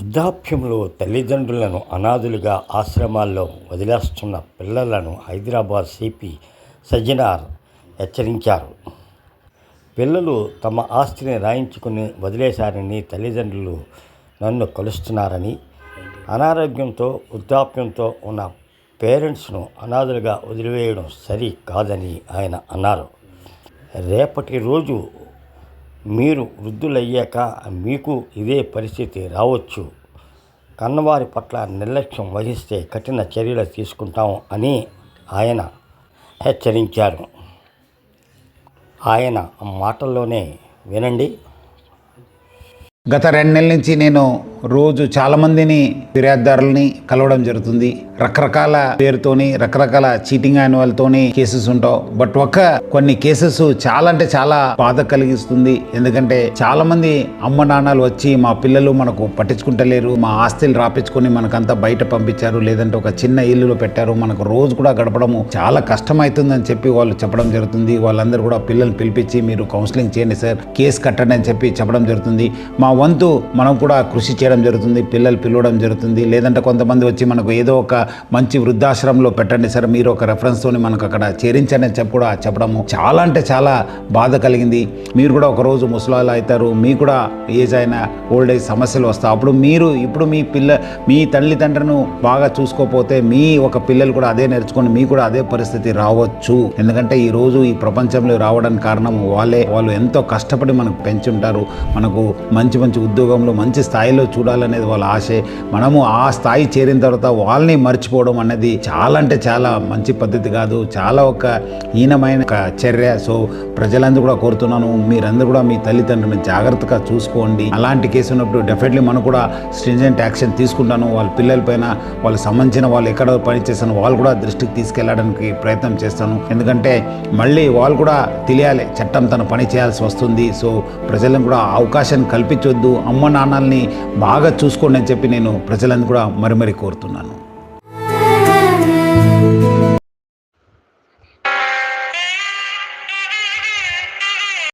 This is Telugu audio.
వృద్ధాప్యంలో తల్లిదండ్రులను అనాథులుగా ఆశ్రమాల్లో వదిలేస్తున్న పిల్లలను హైదరాబాద్ సిపి సజ్జనార్ హెచ్చరించారు. పిల్లలు తమ ఆస్తిని రాయించుకుని వదిలేశారని తల్లిదండ్రులు నన్ను కలుస్తున్నారని అనారోగ్యంతో వృద్ధాప్యంతో ఉన్న పేరెంట్స్ను అనాథులుగా వదిలివేయడం సరి కాదని ఆయన అన్నారు. రేపటి రోజు మీరు వృద్ధులయ్యాక మీకు ఇదే పరిస్థితి రావచ్చు. కన్నవారి పట్ల నిర్లక్ష్యం వహిస్తే కఠిన చర్యలు తీసుకుంటాం అని ఆయన హెచ్చరించారు. ఆయన మాటల్లోనే వినండి. గత రెండు నెలల నుంచి నేను రోజు చాలామందిని ఫిర్యాదుదారులని కలవడం జరుగుతుంది. రకరకాల పేరుతోని రకరకాల చీటింగ్ అయిన వాళ్ళతోని కేసెస్ ఉంటావు. బట్ ఒక కొన్ని కేసెస్ చాలా అంటే చాలా బాధ కలిగిస్తుంది. ఎందుకంటే చాలా మంది అమ్మ నాన్నలు వచ్చి మా పిల్లలు మనకు పట్టించుకుంటలేరు. మా ఆస్తులు రాపించుకొని మనకంతా బయట పంపించారు. లేదంటే ఒక చిన్న ఇల్లులో పెట్టారు. మనకు రోజు కూడా గడపడము చాలా కష్టం అని చెప్పి వాళ్ళు చెప్పడం జరుగుతుంది. వాళ్ళందరూ కూడా పిల్లల్ని పిలిపించి మీరు కౌన్సిలింగ్ చేయండి సార్. కేసు కట్టండి అని చెప్పి చెప్పడం జరుగుతుంది. మా వంతు మనం కూడా కృషి చేయడం జరుగుతుంది. పిల్లలు పిలవడం జరుగుతుంది. లేదంటే కొంతమంది వచ్చి మనకు ఏదో ఒక మంచి వృద్ధాశ్రమంలో పెట్టండి సార్. మీరు ఒక రెఫరెన్స్తోని మనకు అక్కడ చేరించండి అని చెప్పి కూడా చెప్పడము చాలా అంటే చాలా బాధ కలిగింది. మీరు కూడా ఒకరోజు ముసలాలు అవుతారు. మీకు కూడా ఏజ్ అయిన ఓల్డ్ ఏజ్ సమస్యలు వస్తాయి. అప్పుడు మీరు ఇప్పుడు మీ పిల్ల మీ తల్లిదండ్రులను బాగా చూసుకోకపోతే మీ ఒక పిల్లలు కూడా అదే నేర్చుకొని మీకు కూడా అదే పరిస్థితి రావచ్చు. ఎందుకంటే ఈ రోజు ఈ ప్రపంచంలో రావడానికి కారణం వాళ్ళే. వాళ్ళు ఎంతో కష్టపడి మనకు పెంచుంటారు. మనకు మంచి మంచి ఉద్యోగంలో మంచి స్థాయిలో చూడాలనేది వాళ్ళ ఆశే. మనము ఆ స్థాయి చేరిన తర్వాత వాళ్ళని మర్చిపోవడం అనేది చాలా అంటే చాలా మంచి పద్ధతి కాదు. చాలా ఒక హీనమైన ఒక చర్య. సో ప్రజలందరూ కూడా కోరుతున్నాను మీరందరూ కూడా మీ తల్లిదండ్రులను జాగ్రత్తగా చూసుకోండి. అలాంటి కేసు ఉన్నప్పుడు డెఫినెట్లీ మనం కూడా స్ట్రింజెంట్ యాక్షన్ తీసుకుంటాను. వాళ్ళ పిల్లల పైన వాళ్ళకి సంబంధించిన వాళ్ళు ఎక్కడ పనిచేస్తాను వాళ్ళు కూడా దృష్టికి తీసుకెళ్ళడానికి ప్రయత్నం చేస్తాను. ఎందుకంటే మళ్ళీ వాళ్ళు కూడా తెలియాలి చట్టం తన పని చేయాల్సి వస్తుంది. సో ప్రజలను కూడా అవకాశాన్ని కల్పించొద్దు. అమ్మ నాన్నల్ని బాగా చూసుకోండి అని చెప్పి నేను ప్రజలను కూడా మరి మరి కోరుతున్నాను.